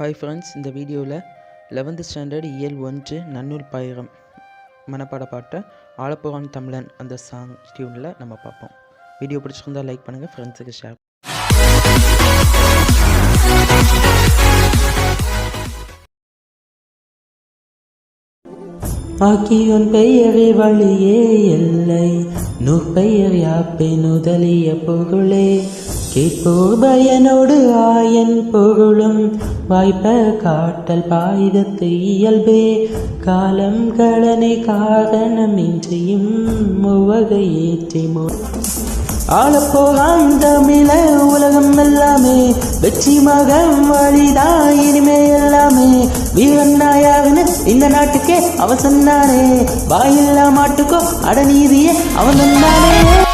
Hi friends இந்த வீடியோவில் eleventh standard இயல் ஒன்று நன்னூல் பாயிரம் மனப்பாட பாட்டை ஆலப்புகான் தமிழன் அந்த சாங் டியூனில் நம்ம பார்ப்போம் வீடியோ பிடிச்சிருந்தா லைக் பண்ணுங்கள் ஃப்ரெண்ட்ஸுக்கு ஷேர் ஆக்கியோன் பெயரே வழியே எல்லை நுற்பெயர் யாப்பே நுதலிய புகழே கேட்போர் பயனோடு ஆயன் பொருளும். வாய்ப்ப காட்டல் பாயுதத்து இயல்பே. காலம் கடனை காரணமின்றியும் உவகை ஏற்றி மோ ஆளப்போகாம் தமிழ உலகம் எல்லாமே. வெற்றி மகம் வழிதான் இனிமே எல்லாமே. வீரன் நாயாகனு இந்த நாட்டுக்கே அவன் சொன்னானே. வாயில்லா மாட்டுக்கோ அடநீதியே அவன் சொன்னானே.